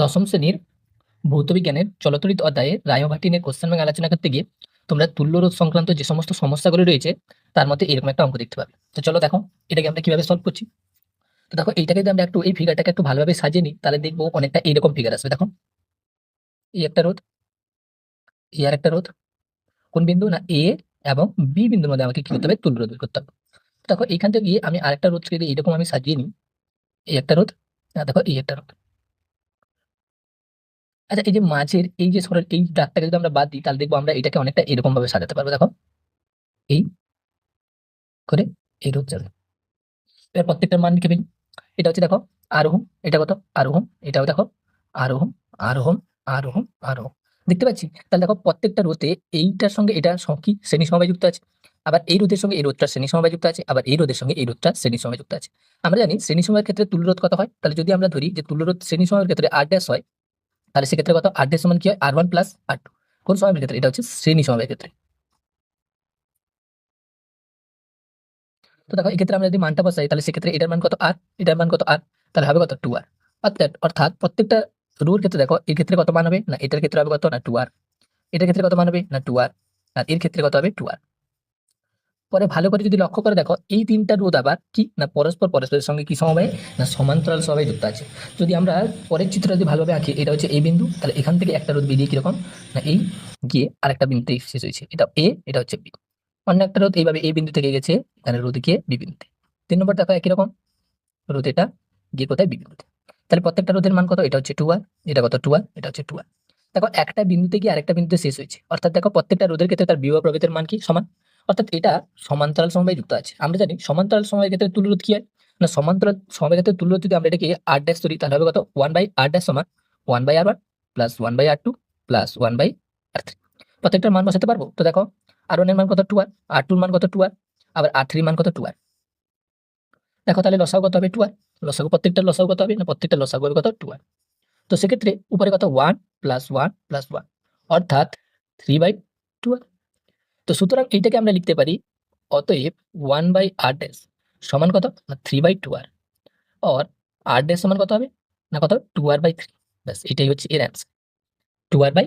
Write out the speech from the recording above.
দশম শ্রেণির ভৌতবিজ্ঞানের চলতরিত অধ্যায়ে রায়োভাটিনের কোশ্চেন ব্যাংক আলোচনা করতে গিয়ে তোমরা তুল্য তুল্যরোধ সংক্রান্ত যে সমস্ত সমস্যাগুলো রয়েছে, তার মধ্যে এরকম একটা অঙ্ক দেখতে পাবে। তো চলো দেখো, এটাকে আমরা কীভাবে সলভ করছি। তো দেখো, এইটাকে যদি আমরা একটু, এই ফিগারটাকে একটু ভালোভাবে সাজিয়ে নিই, তাহলে দেখব অনেকটা এইরকম ফিগার আসবে। দেখো, এই একটা রোধ, এই আর একটা রোধ, কোন বিন্দু না এ এবং বি বিন্দুর মধ্যে আমাকে কি করতে হবে? তুল্যরোধ বের করতে হবে। দেখো, এইখান থেকে গিয়ে আমি আরেকটা রোধকে যদি এরকম আমি সাজিয়ে নিই, এই একটা রোধ দেখো, এই একটা রোধ। আচ্ছা এই যে মাঝের এই যে সরের এই দাগটাকে যদি আমরা বাদ দিই, তাহলে দেখব আমরা এটাকে অনেকটা এরকম ভাবে সাজাতে পারব, দেখো। এই করে এই রোধ যাবে। এর প্রত্যেকটার মান লিখে এটা হচ্ছে, দেখো আরোহম এটা কত? আরোহম এটাও দেখো আরোহম আরোহম আরোহম আরোহম দেখতে পাচ্ছি? তাহলে দেখো, প্রত্যেকটা রোধে এইটার সঙ্গে এটা কি? শ্রেণি সমবায় যুক্ত আছে। আবার এই রোদের সঙ্গে এই রোধটা শ্রেণি সমবায় যুক্ত আছে, আবার এই রোদের সঙ্গে এই রোধটা শ্রেণি সমবায় যুক্ত আছে। আমরা জানি, শ্রেণি সময়ের ক্ষেত্রে তুল্যরোধ কত হয়? তাহলে যদি আমরা ধরি যে তুল্যরোধ শ্রেণি সময়ের ক্ষেত্রে আর ড্যাশ হয় তাহলে সেক্ষেত্রে কত? আর সমান কি হয়? R one plus R two কোন সময়ের ক্ষেত্রে? এটা হচ্ছে শ্রেণি সময়ের ক্ষেত্রে। তো দেখো, এক্ষেত্রে আমরা যদি মানটা বসাই, তাহলে সেক্ষেত্রে এটার মান কত? আর এটার মান কত? আর তাহলে হবে কত? টু আর অর্থাৎ অর্থাৎ প্রত্যেকটা রোর ক্ষেত্রে দেখো, এর ক্ষেত্রে কত মান হবে? না, এটার ক্ষেত্রে হবে কত? না টু আর এটার ক্ষেত্রে কত মান হবে? না টু আর আর এর ক্ষেত্রে কত হবে? টু আর পরে ভালো করে যদি লক্ষ্য করে দেখো, এই তিনটা রোধ আবার কি? না পরস্পর পরস্পরের সঙ্গে কি সমবায়? না সমান্তরাল সমবায় যুক্ত আছে। যদি আমরা পরের চিত্র যদি ভালোভাবে আঁকি, এটা হচ্ছে এই বিন্দু, তাহলে এখান থেকে একটা রোধ বেরিয়ে কীরকম? না এই, গিয়ে আরেকটা বিন্দুতে শেষ হয়েছে। এটা এ, এটা হচ্ছে বি। অন্য একটা রোধ এইভাবে এই বিন্দু থেকে গেছে এখানে রোধ গিয়ে বি বিন্দুতে। তিন নম্বর দেখো একই রকম, রোধ এটা গিয়ে কোথায়? বি বিন্দুতে। তাহলে প্রত্যেকটা রোধের মান কত? এটা হচ্ছে টু আর, এটা কত? টু আর, এটা হচ্ছে টু আর। দেখো, একটা বিন্দুতে গিয়ে আরেকটা বিন্দুতে শেষ হয়েছে। অর্থাৎ দেখো, প্রত্যেকটা রোধের ক্ষেত্রে তার বিভব প্রভেদের মান কি? সমান। অর্থাৎ এটা সমান্তরাল সমবায় যুক্ত আছে। আমরা জানি সমান্তরাল সময়ের ক্ষেত্রে তুল্যরোধ কি হয়? না, সমান্তরাল সময়ের ক্ষেত্রে তুল্যরোধ যদি আমরা এটাকে আর ড্যাশ ধরি, তাহলে হবে কত? ওয়ান বাই আর ড্যাশ সমান one by R one plus one by R two plus one by R three প্রত্যেকটার মান বসাতে পারব? তো দেখো আর ওয়ানের মান কত? টু আর আর টুর মান কত? টু আর আবার আর থ্রির মান কত? টু আর দেখো তাহলে লসাগু কত হবে? টু আর লসাগু প্রত্যেকটা লসাগু কত হবে? না প্রত্যেকটা লসাগু হবে কত? টু আর তো সেক্ষেত্রে উপরে কত? One plus one plus one অর্থাৎ থ্রি বাই টু আর তো সুতরাং এইটাকে আমরা লিখতে পারি, অতএব ওয়ান বাই আর ডেস সমান কত? না three by two R or R dash সমান কত হবে? না, কত টু আর বাই থ্রি ব্যাস, এটাই হচ্ছে এর অ্যান্সার টু আর বাই